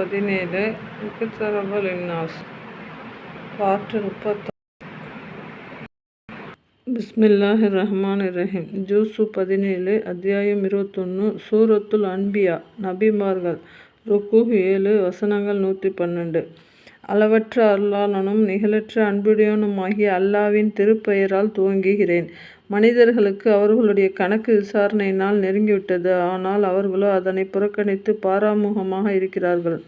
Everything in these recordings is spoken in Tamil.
பதினேழு இக்குத்தரபுல் இன்னாஸ் பாட்டு முப்பத்தொன்று பிஸ்மில்லாஹி ரஹ்மான் ரஹீம் ஜூசு பதினேழு அத்தியாயம் இருபத்தொன்று சூரத்துல் அன்பியா நபிமார்கள். ருக்கு ஏழு வசனங்கள் நூற்றி பன்னெண்டு. அளவற்ற அருளானனும் நிகழற்ற அன்புடையவனுமாகிய அல்லாவின் திருப்பெயரால் துவங்குகிறேன். மனிதர்களுக்கு அவர்களுடைய கணக்கு விசாரணை நாள் நெருங்கிவிட்டது. ஆனால் அவர்களோ அதனை புறக்கணித்து பாராமுகமாக இருக்கிறார்கள்.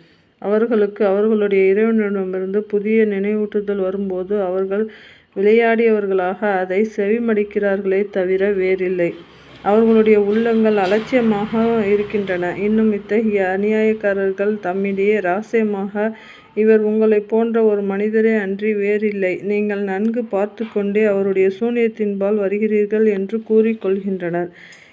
அவர்களுக்கு அவர்களுடைய இறைவனிடமிருந்து புதிய நினைவூட்டுதல் வரும்போது அவர்கள் விளையாடியவர்களாக அதை செவிமடிக்கிறார்களே தவிர வேறில்லை. அவர்களுடைய உள்ளங்கள் அலட்சியமாக இருக்கின்றன. இன்னும் இத்தகைய அநியாயக்காரர்கள் தம்மிடையே ரகசியமாக இவர் உங்களைப் போன்ற ஒரு மனிதரே அன்றி வேறில்லை. நீங்கள் நன்கு பார்த்து கொண்டே அவருடைய சூனியத்தின்பால் வருகிறீர்கள் என்று கூறிக்கொள்கின்றனர்.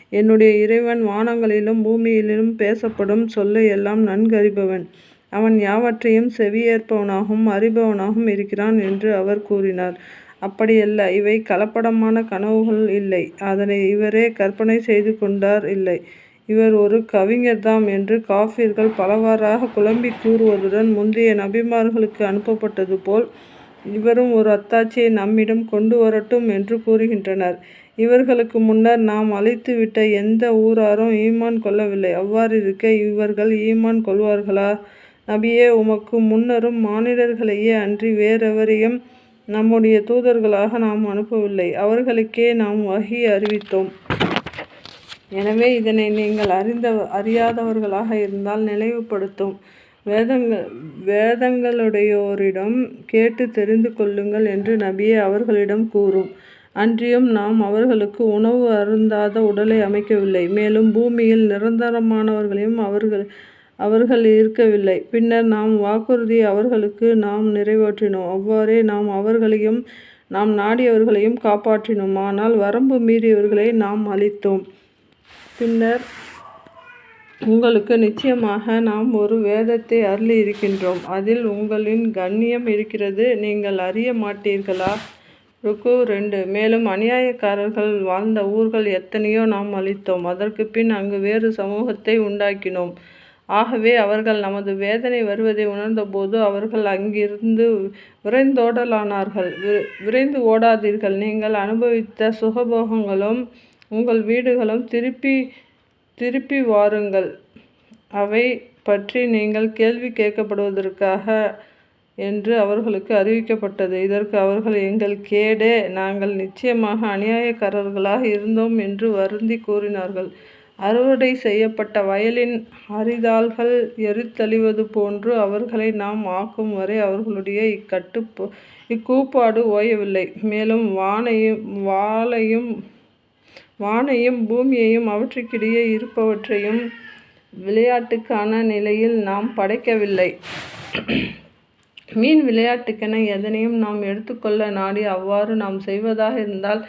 என்னுடைய இறைவன் வானங்களிலும் பூமியிலும் பேசப்படும் சொல்லை எல்லாம் நன்கு அறிபவன். அவன் யாவற்றையும் செவியேற்பவனாகவும் அறிபவனாகவும் இருக்கிறான் என்று அவர் கூறினார். அப்படியல்ல. இவை கலப்படமான கனவுகள் இல்லை. அதனை இவரே கற்பனை செய்து கொண்டார் இல்லை. இவர் ஒரு கவிஞர்தாம் என்று காஃபிர்கள் பலவாறாக குழம்பி கூறுவதுடன் முந்தைய நபிமார்களுக்கு அனுப்பப்பட்டது போல் இவரும் ஒரு அத்தாட்சியை நம்மிடம் கொண்டு வரட்டும் என்று கூறுகின்றனர். இவர்களுக்கு முன்னர் நாம் அழைத்துவிட்ட எந்த ஊராரும் ஈமான் கொள்ளவில்லை. அவ்வாறு இருக்க இவர்கள் ஈமான் கொள்வார்களா? நபியே உமக்கு முன்னரும் மானிடர்களையே அன்றி வேறெவரையும் நம்முடைய தூதர்களாக நாம் அனுப்பவில்லை. அவர்களுக்கே நாம் வகி அறிவித்தோம். எனவே இதனை நீங்கள் அறிந்த அறியாதவர்களாக இருந்தால் நினைவுபடுத்தும். வேதங்கள் வேதங்களுடையோரிடம் கேட்டு தெரிந்து கொள்ளுங்கள் என்று நபியே அவர்களிடம் கூறும். அன்றியும் நாம் அவர்களுக்கு உணவு அருந்தாத உடலை அமைக்கவில்லை. மேலும் பூமியில் நிரந்தரமானவர்களையும் அவர்கள் அவர்கள் இருக்கவில்லை. பின்னர் நாம் வாக்குறுதி அவர்களுக்கு நாம் நிறைவேற்றினோம். அவ்வாறே நாம் அவர்களையும் நாம் நாடியவர்களையும் காப்பாற்றினோம். ஆனால் வரம்பு மீறியவர்களை நாம் அளித்தோம் பின்னர் உங்களுக்கு நிச்சயமாக நாம் ஒரு வேதத்தை அருளி இருக்கின்றோம் அதில் உங்களின் கண்ணியம் இருக்கிறது. நீங்கள் அறிய மாட்டீர்களா? ருக்கு ரெண்டு. மேலும் அநியாயக்காரர்கள் வாழ்ந்த ஊர்கள் எத்தனையோ நாம் அளித்தோம் அதற்கு பின் அங்கு வேறு சமூகத்தை உண்டாக்கினோம். ஆகவே அவர்கள் நமது வேதனை வருவதை உணர்ந்தபோது அவர்கள் அங்கிருந்து விரைந்தோடலானார்கள். விரைந்து ஓடாதீர்கள். நீங்கள் அனுபவித்த சுகபோகங்களும் உங்கள் வீடுகளும் திருப்பி திருப்பி வாருங்கள். அவை பற்றி நீங்கள் கேள்வி கேட்கப்படுவதற்காக என்று அவர்களுக்கு அறிவிக்கப்பட்டது. இதற்கு அவர்கள் எங்கள் கேடே நாங்கள் நிச்சயமாக அநியாயக்காரர்களாக இருந்தோம் என்று வருந்தி கூறினார்கள். அறுவடை செய்யப்பட்ட வயலின் அரிதாள்கள் எரித்தழிவது போன்று அவர்களை நாம் ஆக்கும் வரை அவர்களுடைய இக்கட்டுப்பு இக்கூப்பாடு ஓயவில்லை. மேலும் வானையும் வாழையும் வானையும் பூமியையும் அவற்றுக்கிடையே இருப்பவற்றையும் விளையாட்டுக்கான நிலையில் நாம் படைக்கவில்லை. மீன் விளையாட்டுக்கென எதனையும் நாம் எடுத்துக்கொள்ள நாடி அவ்வாறு நாம் செய்வதாக இருந்தால்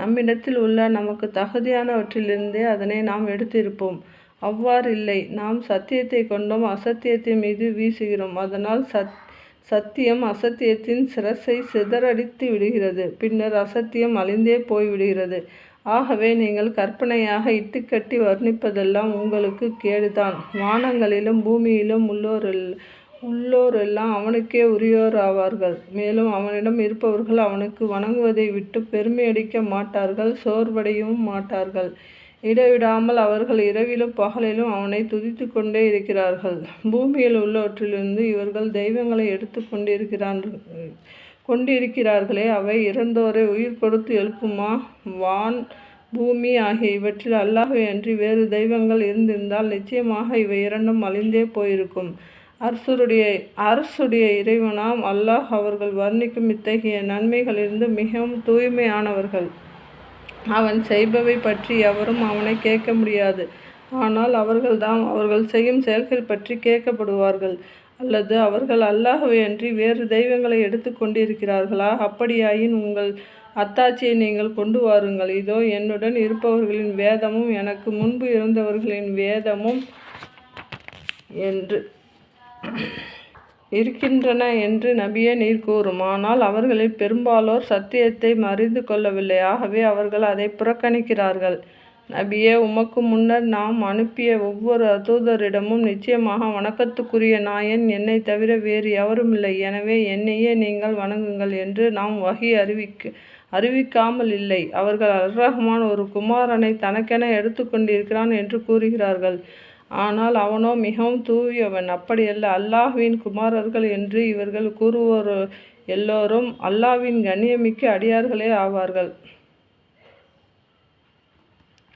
நம்மிடத்தில் உள்ள நமக்கு தகுதியானவற்றிலிருந்தே அதனை நாம் எடுத்திருப்போம். அவ்வாறு இல்லை. நாம் சத்தியத்தை கொண்டோம் அசத்தியத்தின் மீது வீசுகிறோம். அதனால் சத் சத்தியம் அசத்தியத்தின் சிரசை சிதறடித்து விடுகிறது. பின்னர் அசத்தியம் அழிந்தே போய்விடுகிறது. ஆகவே நீங்கள் கற்பனையாக இட்டுக்கட்டி வர்ணிப்பதெல்லாம் உங்களுக்கு கேடுதான். வானங்களிலும் பூமியிலும் உள்ளோரில் உள்ளோரெல்லாம் அவனுக்கே உரியோர் ஆவார்கள் மேலும் அவனிடம் இருப்பவர்கள் அவனுக்கு வணங்குவதை விட்டு பெருமையடிக்க மாட்டார்கள் சோர்வடையவும் மாட்டார்கள். இடைவிடாமல் அவர்கள் இரவிலும் பகலிலும் அவனை துதித்து கொண்டே இருக்கிறார்கள். பூமியில் உள்ளவற்றிலிருந்து இவர்கள் தெய்வங்களை எடுத்து கொண்டிருக்கிறான் கொண்டிருக்கிறார்களே அவை இறந்தோரை உயிர் கொடுத்து எழுப்புமா? வான் பூமி ஆகிய இவற்றில் அல்லாஹை அன்றி வேறு தெய்வங்கள் இருந்திருந்தால் நிச்சயமாக இவை இரண்டும் அழிந்தே போயிருக்கும். அரசுடைய அரசுடைய இறைவனாம் அல்லாஹ் அவர்கள் வர்ணிக்கும் இத்தகைய நன்மைகளிலிருந்து மிகவும் தூய்மையானவர்கள். அவன் செய்பவை பற்றி எவரும் அவனை கேட்க முடியாது. ஆனால் அவர்கள்தான் அவர்கள் செய்யும் செயல்கள் பற்றி கேட்கப்படுவார்கள். அல்லது அவர்கள் அல்லாஹவையன்றி வேறு தெய்வங்களை எடுத்து கொண்டிருக்கிறார்களா? அப்படியாயின் உங்கள் அத்தாட்சியை நீங்கள் கொண்டு வாருங்கள். இதோ என்னுடன் இருப்பவர்களின் வேதமும் எனக்கு முன்பு இருந்தவர்களின் வேதமும் என்று. இருக்கின்றன என்று நபியே நீர் கூறும். ஆனால் அவர்களில் பெரும்பாலோர் சத்தியத்தை மறிந்து கொள்ளவில்லை. ஆகவே அவர்கள் அதை புறக்கணிக்கிறார்கள். நபியே உமக்கு முன்னர் நாம் அனுப்பிய ஒவ்வொரு அதூதரிடமும் நிச்சயமாக வணக்கத்துக்குரிய நாயன் என்னை தவிர வேறு எவரும் இல்லை. எனவே என்னையே நீங்கள் வணங்குங்கள் என்று நாம் வகி அறிவிக்க அறிவிக்காமல் இல்லை. அவர்கள் அல் ரஹ்மான் ஒரு குமாரனை தனக்கென எடுத்துக்கொண்டிருக்கிறான் என்று கூறுகிறார்கள். ஆனால் அவனோ மிகவும் தூயவன். அப்படியல்ல அல்லாஹ்வின் குமாரர்கள் என்று இவர்கள் கூறுவோர் எல்லோரும் அல்லாவின் கண்ணியமிக்க அடியார்களே ஆவார்கள்.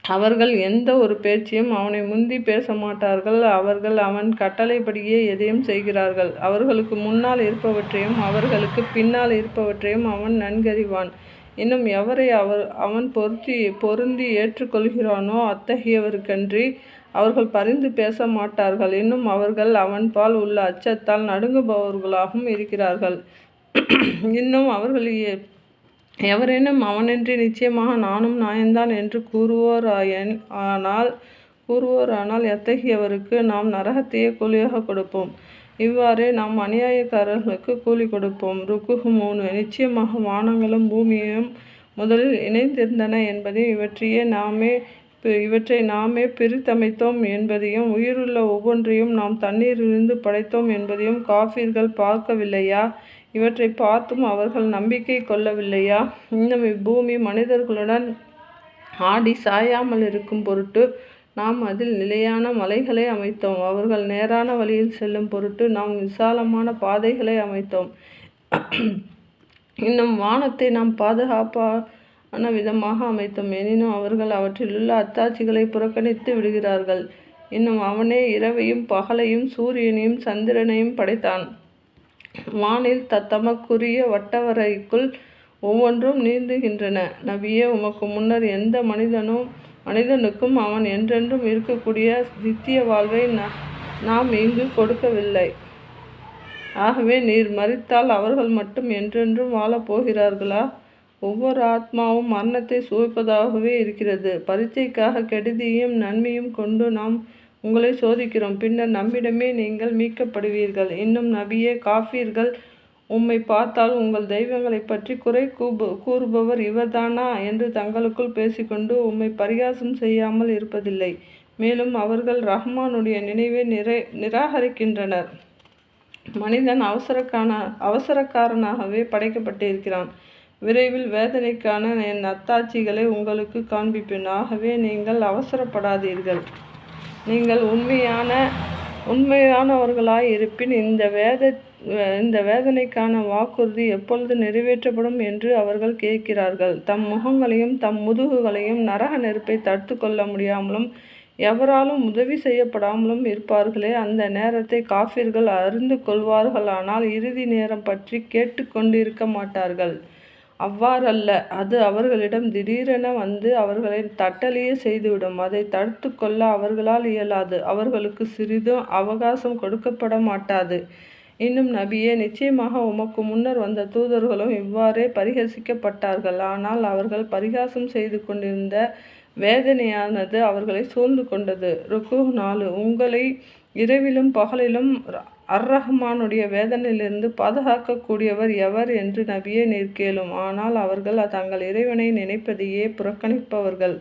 அவர்கள் எந்த ஒரு பேச்சையும் அவனை முந்தி பேச மாட்டார்கள். அவர்கள் அவன் கட்டளைப்படியே எதையும் செய்கிறார்கள். அவர்களுக்கு முன்னால் இருப்பவற்றையும் அவர்களுக்கு பின்னால் இருப்பவற்றையும் அவன் நன்கறிவான். இன்னும் எவரை அவர் அவன் பொருத்தி பொருந்தி ஏற்றுக்கொள்கிறானோ அத்தகையவருக்கன்றி அவர்கள் பரிந்து பேச மாட்டார்கள் இன்னும் அவர்கள் அவன்பால் உள்ள அச்சத்தால் நடுங்குபவர்களாகவும் இருக்கிறார்கள். இன்னும் அவர்கள் எவரேனும் அவனின்றி நிச்சயமாக நானும் நாயன்தான் என்று கூறுவோராயன். ஆனால் கூறுவோரானால் எத்தகையவருக்கு நாம் நரகத்தையே கூலியாக கொடுப்போம்? இவ்வாறே நாம் அநியாயக்காரர்களுக்கு கூலி கொடுப்போம். ருக்குகு மூணு நிச்சயமாக வானங்களும் பூமியும் முதலில் இணைந்திருந்தன என்பதையும் இவற்றையே நாமே இவற்றை நாமே பிரித்தமைத்தோம் என்பதையும் உயிருள்ள ஒவ்வொன்றையும் நாம் தண்ணீரிலிருந்து படைத்தோம் என்பதையும் காஃபிர்கள் பார்க்கவில்லையா? இவற்றை பார்த்தும் அவர்கள் நம்பிக்கை கொள்ளவில்லையா? இன்னும் இப்பூமி மனிதர்களுடன் ஆடி சாயாமல் இருக்கும் பொருட்டு நாம் அதில் நிலையான மலைகளை அமைத்தோம். அவர்கள் நேரான வழியில் செல்லும் பொருட்டு நாம் விசாலமான பாதைகளை அமைத்தோம். இன்னும் வானத்தை நாம் ஆன விதமாக அமைத்தோம். எனினும் அவர்கள் அவற்றிலுள்ள அத்தாட்சிகளை புறக்கணித்து விடுகிறார்கள். இன்னும் அவனே இரவையும் பகலையும் சூரியனையும் சந்திரனையும் படைத்தான். வானில் தத்தமக்குரிய வட்டவரைக்குள் ஒவ்வொன்றும் நீந்துகின்றன. நபியே உமக்கு முன்னர் எந்த மனிதனும் மனிதனுக்கும் அவன் என்றென்றும் இருக்கக்கூடிய நித்திய வாழ்வை நாம் இங்கு கொடுக்கவில்லை. ஆகவே நீர் மறித்தால் அவர்கள் மட்டும் என்றென்றும் வாழப் போகிறார்களா ஒவ்வொரு ஆத்மாவும் மரணத்தை சுவைப்பதாகவே இருக்கிறது. பரீட்சைக்காக கெடுதியும் நன்மையும் கொண்டு நாம் உங்களை சோதிக்கிறோம். பின்னர் நம்மிடமே நீங்கள் மீட்கப்படுவீர்கள். இன்னும் நபியே காஃபீர்கள் உம்மை பார்த்தால் உங்கள் தெய்வங்களை பற்றி குறை கூபு கூறுபவர் இவர்தானா என்று தங்களுக்குள் பேசிக்கொண்டு உம்மை பரிகாசம் செய்யாமல் இருப்பதில்லை. மேலும் அவர்கள் ரஹ்மானுடைய நினைவை நிறை நிராகரிக்கின்றனர். மனிதன் அவசரக்கான அவசரக்காரனாகவே படைக்கப்பட்டிருக்கிறான். விரைவில் வேதனைக்கான என் அத்தாட்சிகளை உங்களுக்கு காண்பிப்பேன். ஆகவே நீங்கள் அவசரப்படாதீர்கள். நீங்கள் உண்மையான உண்மையானவர்களாய் இருப்பின் இந்த வேத இந்த வேதனைக்கான வாக்குறுதி எப்பொழுது நிறைவேற்றப்படும் என்று அவர்கள் கேட்கிறார்கள். தம் முகங்களையும் தம் முதுகுகளையும் நரக நெருப்பை தடுத்து கொள்ள முடியாமலும் எவராலும் உதவி செய்யப்படாமலும் இருப்பார்களே அந்த நேரத்தை காஃபிர்கள் அறிந்து கொள்வார்களானால் இறுதி நேரம் பற்றி கேட்டு கொண்டிருக்க மாட்டார்கள். அவ்வாறல்ல அது அவர்களிடம் திடீரென வந்து அவர்களை தட்டலையே செய்துவிடும். அதை தடுத்து கொள்ள அவர்களால் இயலாது. அவர்களுக்கு சிறிதும் அவகாசம் கொடுக்கப்பட மாட்டாது. இன்னும் நபியே நிச்சயமாக உமக்கு முன்னர் வந்த தூதர்களும் இவ்வாறே பரிகசிக்கப்பட்டார்கள். ஆனால் அவர்கள் பரிகாசம் செய்து கொண்டிருந்த வேதனையானது அவர்களை சூழ்ந்து கொண்டது. ருக்கு நாலு. உங்களை இரவிலும் பகலிலும் அர் ரஹ்மானுடைய வேதனையிலிருந்து பாதுகாக்கக்கூடியவர் எவர் என்று நபியே நிற்கேலும் ஆனால் அவர்கள் தங்கள் இறைவனை நினைப்பதையே புறக்கணிப்பவர்கள்.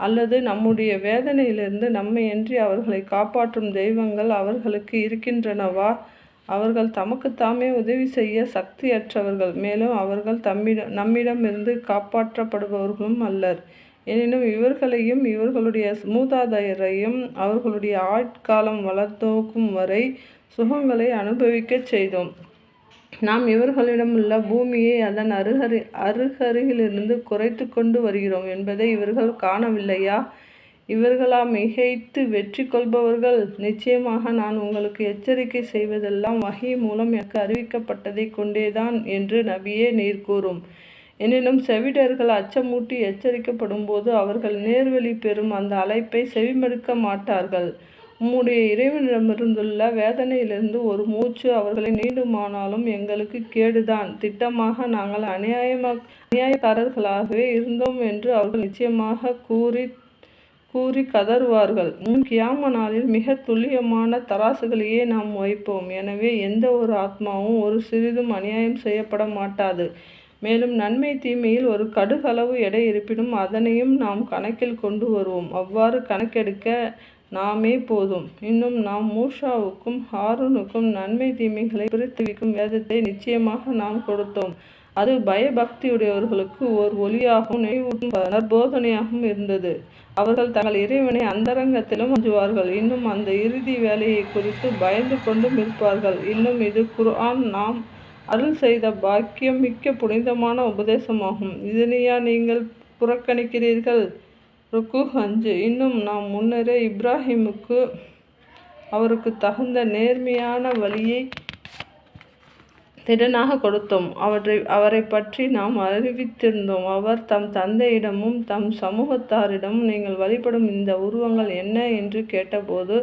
அல்லது நம்முடைய வேதனையிலிருந்து நம்மையன்றி அவர்களை காப்பாற்றும் தெய்வங்கள் அவர்களுக்கு இருக்கின்றனவா? அவர்கள் தமக்குத்தாமே உதவி செய்ய சக்தியற்றவர்கள். மேலும் அவர்கள் தம்மிடம் நம்மிடமிருந்து காப்பாற்றப்படுபவர்களும் அல்லர். எனினும் இவர்களையும் இவர்களுடைய மூதாதையரையும் அவர்களுடைய ஆட்காலம் வளர்த்தோக்கும் வரை சுகங்களை அனுபவிக்கச் செய்தோம். நாம் இவர்களிடமுள்ள பூமியை அதன் அருகரு அருகருகிலிருந்து குறைத்து கொண்டு வருகிறோம் என்பதை இவர்கள் காணவில்லையா? இவர்களா மிகைத்து வெற்றி கொள்பவர்கள்? நிச்சயமாக நான் உங்களுக்கு எச்சரிக்கை செய்வதெல்லாம் வகை மூலம் எனக்கு அறிவிக்கப்பட்டதை கொண்டேதான் என்று நபியே நீர் கூறும். எனினும் செவிடர்கள் அச்சமூட்டி எச்சரிக்கப்படும் போது அவர்கள் நேர்வழி பெறும் அந்த அழைப்பை செவிமடுக்க மாட்டார்கள். உம்முடைய இறைவனிடமிருந்துள்ள வேதனையிலிருந்து ஒரு மூச்சு அவர்களை நீண்டுமானாலும் எங்களுக்கு கேடுதான். திட்டமாக நாங்கள் அநியாயமா அநியாயக்காரர்களாகவே இருந்தோம் என்று அவர்கள் நிச்சயமாக கூறி கூறி கதறுவார்கள். முன் கியாம நாளில் மிக துல்லியமான தராசுகளையே நாம் வைப்போம். எனவே எந்த ஒரு ஆத்மாவும் ஒரு சிறிதும் அநியாயம் செய்யப்பட மாட்டாது. மேலும் நன்மை தீமையில் ஒரு கடுகளவு எடை இருப்பினும் அதனையும் நாம் கணக்கில் கொண்டு வருவோம். அவ்வாறு கணக்கெடுக்க நாமே போதும். இன்னும் நாம் மூஷாவுக்கும் ஹாரூனுக்கும் நன்மை தீமைகளை பிரித்துவிக்கும் வேதத்தை நிச்சயமாக நாம் கொடுத்தோம். அது பயபக்தியுடையவர்களுக்கு ஓர் ஒளியாகவும் நினைவூட்டும் நற்போதனையாகவும் இருந்தது. அவர்கள் தங்கள் இறைவனை அந்தரங்கத்திலும் அஞ்சுவார்கள். இன்னும் அந்த இறுதி வேலையை குறித்து பயந்து கொண்டும் இருப்பார்கள். இன்னும் இது குர்ஆன். நாம் அருள் செய்த பாக்கியம் மிக்க புனிதமான உபதேசமாகும். இதனையா நீங்கள் புறக்கணிக்கிறீர்கள்? ருக்கு அஞ்சு. இன்னும் நாம் முன்னரே இப்ராஹிமுக்கு அவருக்கு தகுந்த நேர்மையான வழியை திறனாக கொடுத்தோம். அவற்றை அவரை பற்றி நாம் அறிவித்திருந்தோம். அவர் தம் தந்தையிடமும் தம் சமூகத்தாரிடமும் நீங்கள் வழிபடும் இந்த உருவங்கள் என்ன? என்று கேட்டபோது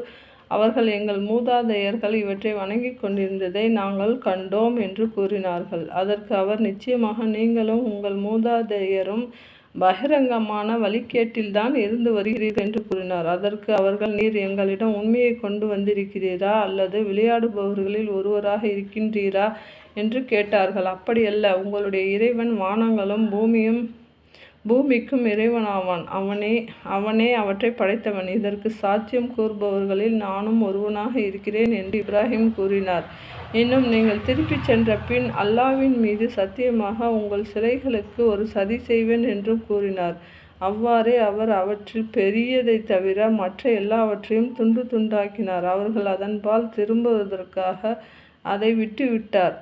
அவர்கள் எங்கள் மூதாதையர்கள் இவற்றை வணங்கிக் கொண்டிருந்ததை நாங்கள் கண்டோம் என்று கூறினார்கள். அதற்கு அவர் நிச்சயமாக நீங்களும் உங்கள் மூதாதையரும் பகிரங்கமான வழிக்கேட்டில்தான் இருந்து வருகிறீர்கள் என்று கூறினார். அதற்கு அவர்கள் நீர் எங்களிடம் உண்மையை கொண்டு வந்திருக்கிறீரா? அல்லது விளையாடுபவர்களில் ஒருவராக இருக்கின்றீரா? என்று கேட்டார்கள். அப்படியல்ல. உங்களுடைய இறைவன் வானங்களும் பூமியும் பூமிக்கும் இறைவனாவான். அவனே அவனே அவற்றை படைத்தவன். இதற்கு சாட்சியம் கூறுபவர்களில் நானும் ஒருவனாக இருக்கிறேன் என்று இப்ராஹிம் கூறினார். இன்னும் நீங்கள் திருப்பிச் சென்ற பின் அல்லாவின் மீது சத்தியமாக உங்கள் சிலைகளுக்கு ஒரு சதி செய்வேன் என்றும் கூறினார். அவ்வாறே அவர் அவற்றில் பெரியதை தவிர மற்ற எல்லாவற்றையும் துண்டு துண்டாக்கினார். அவர்கள் அதன்பால் திரும்புவதற்காக அதை விட்டுவிட்டார்.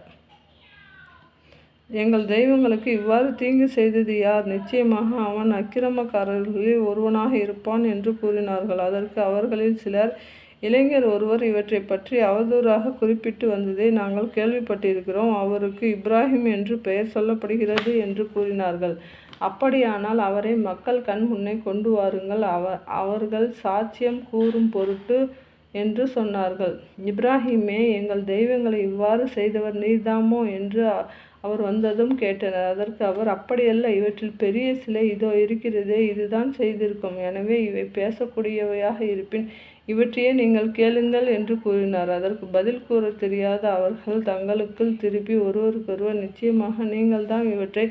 எங்கள் தெய்வங்களுக்கு இவ்வாறு தீங்கு செய்தது யார்? நிச்சயமாக அவன் அக்கிரமக்காரர்களில் ஒருவனாக இருப்பான் என்று கூறினார்கள். அதற்கு அவர்களில் சிலர் இளைஞர் ஒருவர் இவற்றை பற்றி அவதூறாக குறிப்பிட்டு வந்ததை நாங்கள் கேள்விப்பட்டிருக்கிறோம். அவருக்கு இப்ராஹிம் என்று பெயர் சொல்லப்படுகிறது என்று கூறினார்கள். அப்படியானால் அவரை மக்கள் கண் முன்னே கொண்டு வாருங்கள். அவ அவர்கள் சாட்சியம் கூறும் பொருட்டு என்று சொன்னார்கள். இப்ராஹிமே எங்கள் தெய்வங்களை இவ்வாறு செய்தவர் நீர்தாமோ? என்று அவர் வந்ததும் கேட்டனர் அதற்கு அவர் அப்படியல்ல இவற்றில் பெரிய சிலை இதோ இருக்கிறதே இதுதான் செய்திருக்கும். எனவே இவை பேசக்கூடியவையாக இருப்பின் இவற்றையே நீங்கள் கேளுங்கள் என்று கூறினார். அதற்கு பதில் கூற தெரியாத அவர்கள் தங்களுக்குள் திருப்பி ஒருவருக்கொருவர் நிச்சயமாக நீங்கள்தான் இவற்றை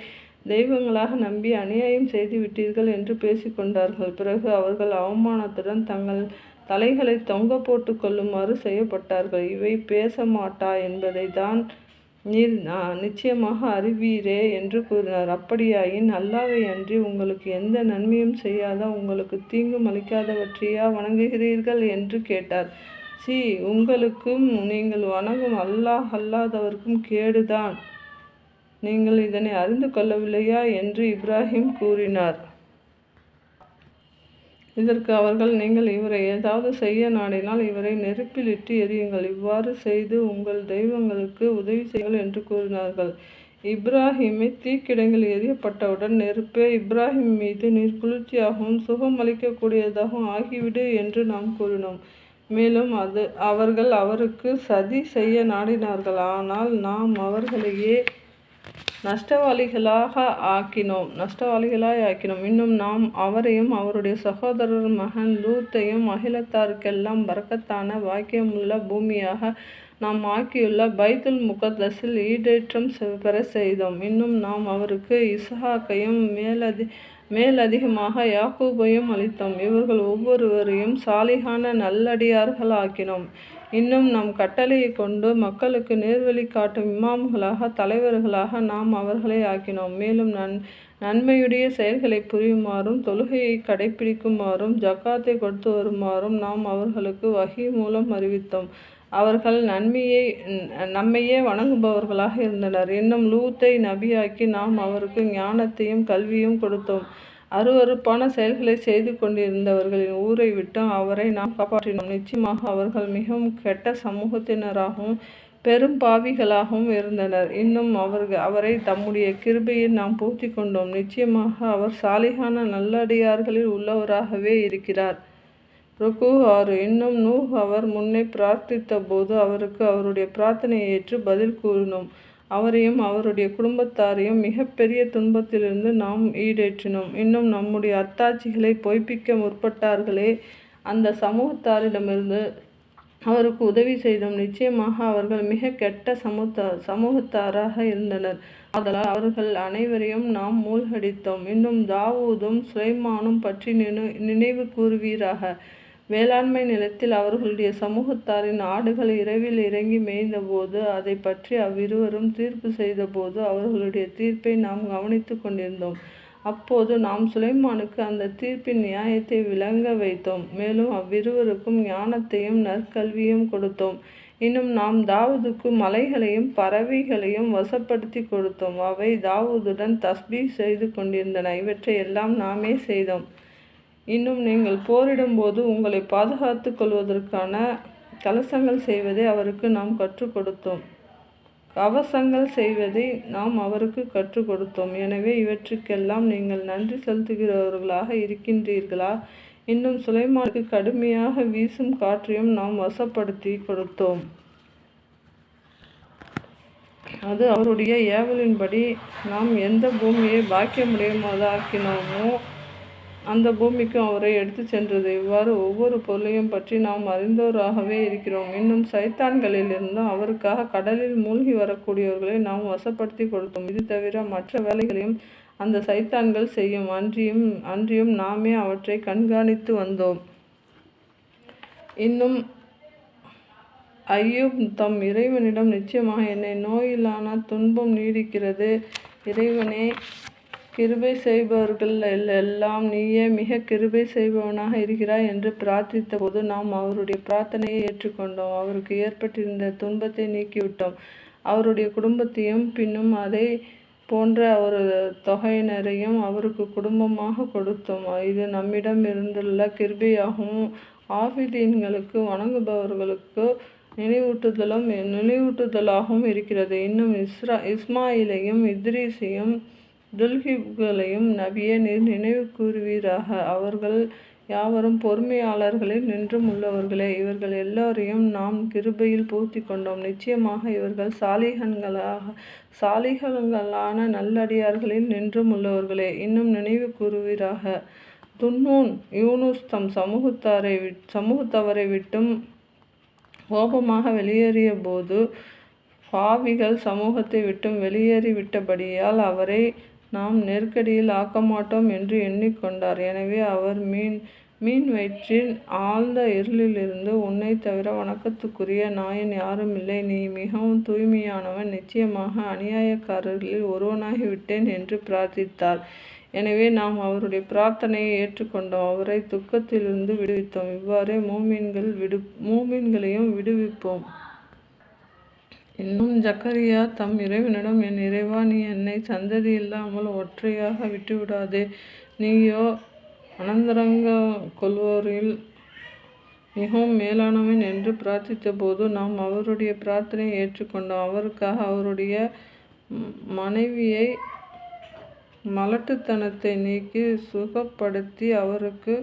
தெய்வங்களாக நம்பி அநியாயம் செய்து விட்டீர்கள் என்று பேசிக்கொண்டார்கள் பிறகு அவர்கள் அவமானத்துடன் தங்கள் தலைகளை தொங்க போட்டு கொள்ளுமாறு செய்யப்பட்டார்கள். இவை பேச மாட்டா என்பதை தான் நீர் நிச்சயமாக அறிவீரே என்று கூறினார். அப்படியாயின் அல்லாவை அன்றி உங்களுக்கு எந்த நன்மையும் செய்யாத உங்களுக்கு தீங்கும் அளிக்காதவற்றையா வணங்குகிறீர்கள் என்று கேட்டார். சி உங்களுக்கும் நீங்கள் வணங்கும் அல்லாஹ் அல்லாதவர்க்கும் கேடுதான். நீங்கள் இதனை அறிந்து கொள்ளவில்லையா என்று இப்ராஹிம் கூறினார். இதற்கு அவர்கள் நீங்கள் இவரை ஏதாவது செய்ய நாடினால் இவரை நெருப்பிலிட்டு எரியுங்கள் இவ்வாறு செய்து உங்கள் தெய்வங்களுக்கு உதவி செய்யுங்கள் என்று கூறினார்கள். இப்ராஹிமை தீக்கிடங்கள் எரியப்பட்டவுடன் நெருப்பே இப்ராஹிம் மீது நீர் குளிர்ச்சியாகவும் ஆகிவிடு என்று நாம் கூறினோம். மேலும் அது அவர்கள் அவருக்கு சதி செய்ய நாடினார்கள். ஆனால் நாம் அவர்களையே நஷ்டவாளிகளாக ஆக்கினோம் நஷ்டவாளிகளாய் ஆக்கினோம். இன்னும் நாம் அவரையும் அவருடைய சகோதரர் மகன் லூத்தையும் அகிலத்தாருக்கெல்லாம் பறக்கத்தான வாக்கியமுள்ள பூமியாக நாம் ஆக்கியுள்ள பைத்துல் முகத்தஸில் ஈடேற்றம் பெற செய்தோம். இன்னும் நாம் அவருக்கு இஸ்ஹாக்கையும் மேலதி மேலதிகமாக யாக்கூபையும் அளித்தோம். இவர்கள் ஒவ்வொருவரையும் சாலிகான நல்லடியார்கள் ஆக்கினோம் இன்னும் நம் கட்டளையை கொண்டு மக்களுக்கு நேர்வழி காட்டும் இமாம்களாக தலைவர்களாக நாம் அவர்களை ஆக்கினோம். மேலும் நன் நன்மையுடைய செயல்களை புரியுமாறும் தொழுகையை கடைபிடிக்குமாறும் ஜக்காத்தை கொடுத்து வருமாறும் நாம் அவர்களுக்கு வகி மூலம் அறிவித்தோம். அவர்கள் நன்மையை நம்மையே வணங்குபவர்களாக இருந்தனர். இன்னும் லூத்தை நபியாக்கி நாம் அவருக்கு ஞானத்தையும் கல்வியும் கொடுத்தோம். அருவறுப்பான செயல்களை செய்து கொண்டிருந்தவர்களின் ஊரை விட்டு அவரை நாம் காப்பாற்றினோம். நிச்சயமாக அவர்கள் மிகவும் கெட்ட சமூகத்தினராகவும் பெரும் பாவிகளாகவும் இருந்தனர். இன்னும் அவர்கள் அவரை தம்முடைய கிருபையில் நாம் பூர்த்தி கொண்டோம். நிச்சயமாக அவர் சாலிகான நல்லடியார்களில் உள்ளவராகவே இருக்கிறார். ருக்கு ஆறு. இன்னும் நூ அவர் முன்னே பிரார்த்தித்த போது அவருக்கு அவருடைய பிரார்த்தனையை ஏற்று பதில் கூறினோம். அவரையும் அவருடைய குடும்பத்தாரையும் மிகப்பெரிய துன்பத்திலிருந்து நாம் ஈடேற்றினோம். இன்னும் நம்முடைய அத்தாட்சிகளை பொய்ப்பிக்க முற்பட்டார்களே. அந்த சமூகத்தாரிடமிருந்து அவருக்கு உதவி செய்தோம். நிச்சயமாக அவர்கள் மிக கெட்ட சமூக சமூகத்தாராக இருந்தனர். அதனால் அவர்கள் அனைவரையும் நாம் மூழ்கடித்தோம். இன்னும் தாவூதும் சுலைமானும் பற்றி நினை நினைவு கூறுவீராக. வேளாண்மை நிலத்தில் அவர்களுடைய சமூகத்தாரின் ஆடுகள் இரவில் இறங்கி மேய்ந்தபோது அதை பற்றி அவ்விருவரும் தீர்ப்பு செய்தபோது அவர்களுடைய தீர்ப்பை நாம் கவனித்து கொண்டிருந்தோம். அப்போது நாம் சுலைமானுக்கு அந்த தீர்ப்பின் நியாயத்தை விளங்க வைத்தோம். மேலும் அவ்விருவருக்கும் ஞானத்தையும் நற்கல்வியும் கொடுத்தோம். இன்னும் நாம் தாவூதுக்கு மலைகளையும் பறவைகளையும் வசப்படுத்தி கொடுத்தோம். அவை தாவூதுடன் தஸ்பீ செய்து கொண்டிருந்தன. இவற்றை எல்லாம் நாமே செய்தோம். இன்னும் நீங்கள் போரிடும்போது உங்களை பாதுகாத்து கொள்வதற்கான கலசங்கள் செய்வதை அவருக்கு நாம் கற்றுக் கொடுத்தோம். கவசங்கள் செய்வதை நாம் அவருக்கு கற்றுக் கொடுத்தோம். எனவே இவற்றுக்கெல்லாம் நீங்கள் நன்றி செலுத்துகிறவர்களாக இருக்கின்றீர்களா? இன்னும் சுலைமானுக்கு கடுமையாக வீசும் காற்றையும் நாம் வசப்படுத்தி கொடுத்தோம். அது அவருடைய ஏவலின்படி நாம் எந்த பூமியை பாக்கியமுடையமாதாக்கினோமோ அந்த பூமிக்கும் அவரை எடுத்து சென்றது. இவ்வாறு ஒவ்வொரு பொருளையும் பற்றி நாம் அறிந்தோராகவே இருக்கிறோம். இன்னும் சைத்தான்களிலிருந்தும் அவருக்காக கடலில் மூழ்கி வரக்கூடியவர்களை நாம் வசப்படுத்தி கொடுத்தோம். இது தவிர மற்ற வேலைகளையும் அந்த சைத்தான்கள் செய்யும். அன்றியும் அன்றியும் நாமே அவற்றை கண்காணித்து வந்தோம். இன்னும் ஐயூப் தம் இறைவனிடம் நிச்சயமாக என்னை நோயிலான துன்பம் நீடிக்கிறது. இறைவனே கிருபை செய்பவர்கள் எல்லாம் நீயே மிக கிருபை செய்பவனாக இருக்கிறாய் என்று பிரார்த்தித்த போது நாம் அவருடைய பிரார்த்தனையை ஏற்றுக்கொண்டோம். அவருக்கு ஏற்பட்டிருந்த துன்பத்தை நீக்கிவிட்டோம். அவருடைய குடும்பத்தையும் பின்னும் அதை போன்ற ஒரு தொகையினரையும் அவருக்கு குடும்பமாக கொடுத்தோம். இது நம்மிடம் இருந்துள்ள கிருபையாகவும் ஆபிதீன்களுக்கு வணங்குபவர்களுக்கு நினைவூட்டுதலும் நினைவூட்டுதலாகவும் இருக்கிறது. இன்னும் இஸ்ரா இஸ்மாயிலையும் இத்ரீஸையும் துல்கிப்களையும் நபியே நீர் நினைவு கூறுவீராக அவர்கள் யாவரும் பொறுமையாளர்களில் நின்றும் உள்ளவர்களே இவர்கள் எல்லோரையும் நாம் கிருபையில் பூர்த்தி கொண்டோம் நிச்சயமாக இவர்கள் சாலிகன்களாக சாலிகன்களான நல்லடியார்களில் நின்றும் உள்ளவர்களே இன்னும் நினைவு கூறுவீராக துன்னூன் யூனுஸ் தம் சமூகத்தாரை சமூகத்தவரை விட்டும் கோபமாக வெளியேறிய போது பாவிகள் சமூகத்தை விட்டும் வெளியேறிவிட்டபடியால் அவரை நாம் நெருக்கடியில் ஆக்க மாட்டோம் என்று எண்ணிக்கொண்டார். எனவே அவர் மீன் மீன் வயிற்றின் ஆழ்ந்த இருளிலிருந்து உன்னை தவிர வணக்கத்துக்குரிய நாயன் யாரும் இல்லை. நீ மிகவும் தூய்மையானவன். நிச்சயமாக அநியாயக்காரர்களில் ஒருவனாகிவிட்டேன் என்று பிரார்த்தித்தார் எனவே நாம் அவருடைய பிரார்த்தனையை ஏற்றுக்கொண்டோம். அவரை துக்கத்திலிருந்து விடுவித்தோம். இவ்வாறே மூமீன்கள் விடு மூமீன்களையும் விடுவிப்போம். இன்னும் ஜக்கரியா தம் இறைவனிடம் என் இறைவா நீ என்னை சந்ததி இல்லாமல் ஒற்றையாக விட்டுவிடாதே. நீயோ அனந்தரங்க கொள்வோரில் மிகவும் மேலானவன் என்று பிரார்த்தித்த போது நாம் அவருடைய பிரார்த்தனையை ஏற்றுக்கொண்டோம். அவருக்காக அவருடைய மனைவியை மலட்டுத்தனத்தை நீக்கி சுகப்படுத்தி அவருக்கு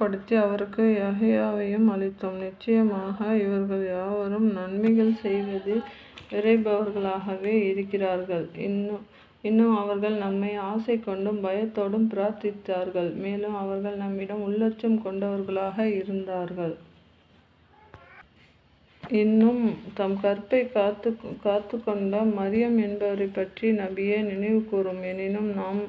படுத்தி அவருக்கு யஹ்யாவையும் அளித்தோம். நிச்சயமாக இவர்கள் யாவரும் நன்மைகள் செய்வதில் விரைபவர்களாகவே இருக்கிறார்கள். இன்னும் அவர்கள் நம்மை ஆசை கொண்டும் பயத்தோடும் பிரார்த்தித்தார்கள். மேலும் அவர்கள் நம்மிடம் உள்ளச்சம் கொண்டவர்களாக இருந்தார்கள். இன்னும் தம் கற்பை காத்து கொண்ட மரியம் என்பவரை பற்றி நபியே நினைவு கூறும் எனினும் நாம்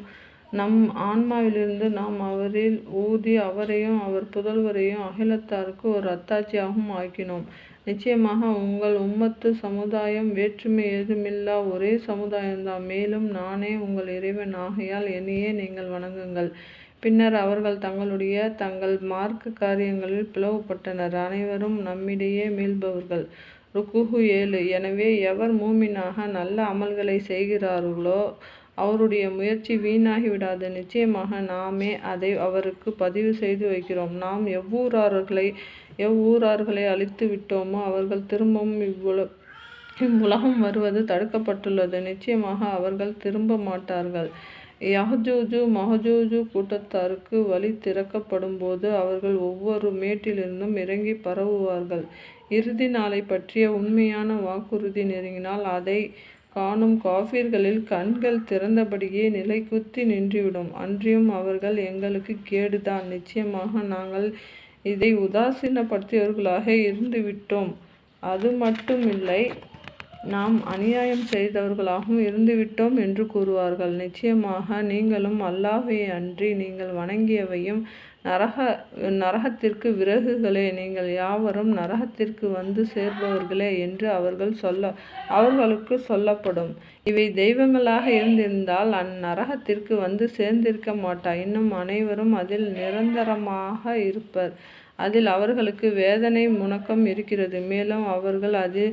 நம் ஆன்மாவிலிருந்து நாம் அவரில் ஊதி அவரையும் அவர் புதல்வரையும் அகிலத்தாருக்கு ஒரு அத்தாட்சியாகவும் ஆக்கினோம். நிச்சயமாக உங்கள் உம்மத்து சமுதாயம் வேற்றுமை ஏதுமில்லா ஒரே சமுதாயம்தான். மேலும் நானே உங்கள் இறைவன் ஆகையால் என்னையே நீங்கள் வணங்குங்கள். பின்னர் அவர்கள் தங்களுடைய தங்கள் மார்க்க காரியங்களில் பிளவுபட்டனர். அனைவரும் நம்மிடையே மீள்பவர்கள். ருக்குஹு ஏழு எனவே எவர் மூமினாக நல்ல அமல்களை செய்கிறார்களோ அவருடைய முயற்சி வீணாகி விடாது. நிச்சயமாக நாமே அதை அவருக்கு பதிவு செய்து வைக்கிறோம். நாம் எவ்வூரார்களை எவ்வூரார்களை அழித்து விட்டோமோ அவர்கள் திரும்பவும் இவ்வுல இவ்வுலகம் வருவது தடுக்கப்பட்டுள்ளது. நிச்சயமாக அவர்கள் திரும்ப மாட்டார்கள். யஹஜூஜு மஹஜூஜு கூட்டத்தாருக்கு வழி திறக்கப்படும் போது அவர்கள் ஒவ்வொரு மேட்டிலிருந்தும் இறங்கி பரவுவார்கள். இறுதி நாளை பற்றிய உண்மையான வாக்குறுதி நெருங்கினால் அதை காணும் காஃபிர்களில் கண்கள் திறந்தபடியே நிலைகுத்தி நின்றுவிடும். அன்றியும் அவர்கள் எங்களுக்கு கேடுதான். நிச்சயமாக நாங்கள் இதை உதாசீனப்படுத்தியவர்களாக இருந்துவிட்டோம். அது மட்டுமில்லை நாம் அநியாயம் செய்தவர்களாகவும் இருந்துவிட்டோம் என்று கூறுவார்கள். நிச்சயமாக நீங்களும் அல்லாஹை அன்றி நீங்கள் வணங்கியவையும் நரக நரகத்திற்கு விறகுகளே. நீங்கள் யாவரும் நரகத்திற்கு வந்து சேர்பவர்களே என்று அவர்கள் சொல்ல அவர்களுக்கு சொல்லப்படும். இவை தெய்வங்களாக இருந்திருந்தால் அந்நரகத்திற்கு வந்து சேர்ந்திருக்க மாட்டா. இன்னும் அனைவரும் அதில் நிரந்தரமாக இருப்பர். அதில் அவர்களுக்கு வேதனை முணக்கம் இருக்கிறது. மேலும் அவர்கள் அது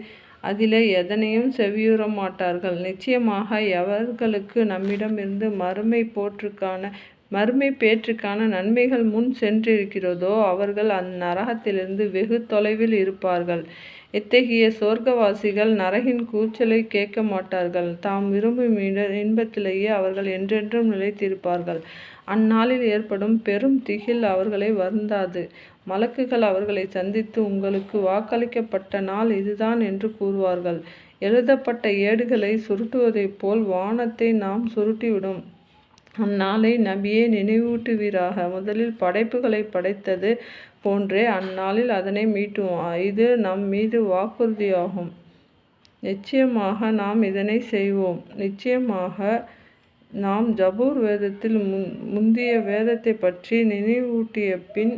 அதிலே எதனையும் செவியுற மாட்டார்கள். நிச்சயமாக எவர்களுக்கு நம்மிடமிருந்து மறுமை போற்றுக்கான மறுமை பேற்றுக்கான நன்மைகள் முன் சென்றிருக்கிறதோ அவர்கள் அந்நரகத்திலிருந்து வெகு தொலைவில் இருப்பார்கள். இத்தகைய சொர்க்கவாசிகள் நரகின் கூச்சலைக் கேட்க மாட்டார்கள். தாம் விரும்பும் இன்பத்திலேயே அவர்கள் என்றென்றும் நிலைத்திருப்பார்கள். அந்நாளில் ஏற்படும் பெரும் திகில் அவர்களை வருந்தாது. மலக்குகள் அவர்களை சந்தித்து உங்களுக்கு வாக்களிக்கப்பட்ட நாள் இதுதான் என்று கூறுவார்கள். எழுதப்பட்ட ஏடுகளை சுருட்டுவதைப் போல் வானத்தை நாம் சுருட்டிவிடும் அந்நாளை நபியே நினைவூட்டுவீராக. முதலில் படைப்புகளை படைத்தது போன்றே அந்நாளில் அதனை மீட்டுவோம். இது நம் மீது வாக்குறுதியாகும். நிச்சயமாக நாம் இதனை செய்வோம். நிச்சயமாக நாம் ஜபூர் வேதத்தில் முன் முந்திய வேதத்தை பற்றி நினைவூட்டிய பின்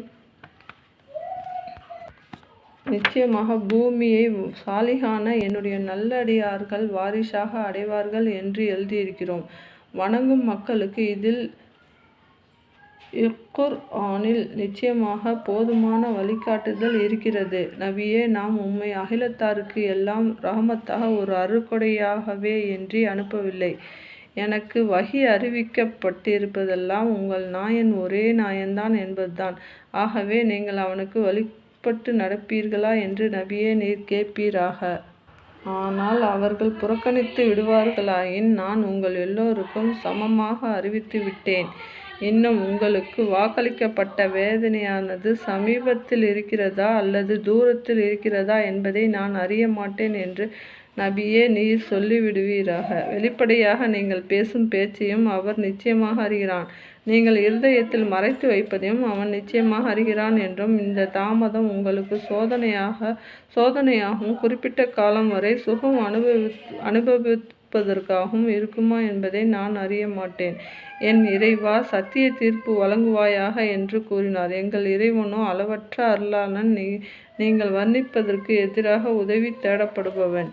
நிச்சயமாக பூமியை சாலிகான என்னுடைய நல்லடியார்கள் வாரிசாக அடைவார்கள் என்று எழுதியிருக்கிறோம். வணங்கும் மக்களுக்கு இதில் இக்குர்ஆனில் நிச்சயமாக போதுமான வழிகாட்டுதல் இருக்கிறது. நபியே நாம் உம்மை அகிலத்தாருக்கு எல்லாம் ரஹமத்தாக ஒரு அருட்கொடையாகவேயன்றி அனுப்பவில்லை. எனக்கு வகி அறிவிக்கப்பட்டிருப்பதெல்லாம் உங்கள் நாயன் ஒரே நாயன்தான் என்பதுதான். ஆகவே நீங்கள் அவனுக்கு வழிபட்டு நடப்பீர்களா என்று நபியே நீர் கேட்பீராக. ஆனால் அவர்கள் புறக்கணித்து விடுவார்களாயின் நான் உங்கள் எல்லோருக்கும் சமமாக அறிவித்து விட்டேன் இன்னும் உங்களுக்கு வாக்களிக்கப்பட்ட வேதனையானது சமீபத்தில் இருக்கிறதா அல்லது தூரத்தில் இருக்கிறதா என்பதை நான் அறிய மாட்டேன் என்று நபியே நீர் சொல்லிவிடுவீராக. வெளிப்படையாக நீங்கள் பேசும் பேச்சையும் அவர் நிச்சயமாக அறிகிறான். நீங்கள் இருதயத்தில் மறைத்து வைப்பதையும் அவன் நிச்சயமாக அறிகிறான் என்றும் இந்த தாமதம் உங்களுக்கு சோதனையாக சோதனையாகவும் குறிப்பிட்ட காலம் வரை சுகம் அனுபவி அனுபவிப்பதற்காகவும் இருக்குமா என்பதை நான் அறிய மாட்டேன் என் இறைவா சத்திய தீர்ப்பு வழங்குவாயாக என்று கூறினார். எங்கள் இறைவனோ அளவற்ற அருளாளன். நீங்கள் வர்ணிப்பதற்கு எதிராக உதவி தேடப்படுபவன்.